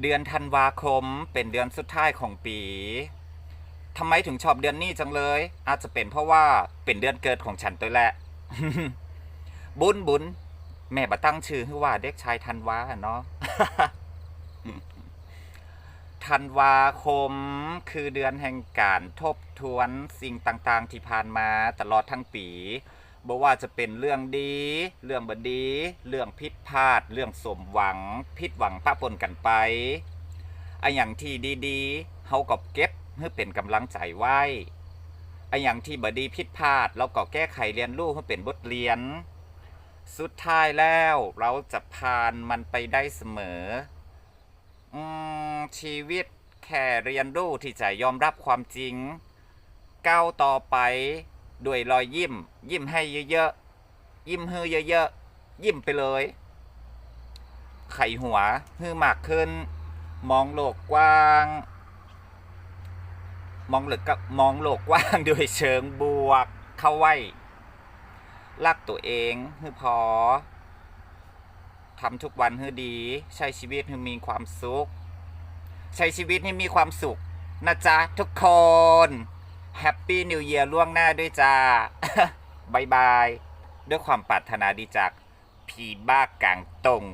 เดือนธันวาคมเป็นเดือนสุดท้ายของปีทำไมถึงชอบเดือนนี้จังเลย อาจจะเป็นเพราะว่าเป็นเดือนเกิดของฉันตัวแหละ บุญบุญแม่มาตั้งชื่อให้ว่าเด็กชายธันวาเนาะธันวาคมคือเดือนแห่งการทบทวนสิ่งต่างๆที่ผ่านมาตลอดทั้งปี บอกว่าจะเป็นเรื่องดี เรื่องบดี เรื่องผิดพลาด เรื่องสมหวังผิดหวังป้าปนกันไปไออย่างที่ดีๆเฮาก็เก็บเพื่อเป็นกำลังใจไว้ไออย่างที่บดีผิดพลาด เราก็แก้ไขเรียนรู้ให้เป็นบทเรียน สุดท้ายแล้วเราจะผ่านมันไปได้เสมออืมชีวิตแค่เรียนรู้ที่จะยอมรับความจริงก้าวต่อไป ด้วยรอยยิ้ม ยิ้มให้เยอะๆ ยิ้มฮือเยอะๆ ยิ้มไปเลย ไข่หัวฮือมากขึ้น มองโลกกว้าง มองหลือกับมองโลกกว้างด้วยเชิงบวกเข้าไว้ รักตัวเองฮือพอทำทุกวันให้ดี ใช้ชีวิตให้มีความสุข ใช้ชีวิตให้มีความสุข นะจ๊ะทุกคน แฮปปี้นิวเยียร์ล่วงหน้าด้วยจ้าบายบาย ด้วยความปรารถนาดีจาก ผีบ้ากลางตรง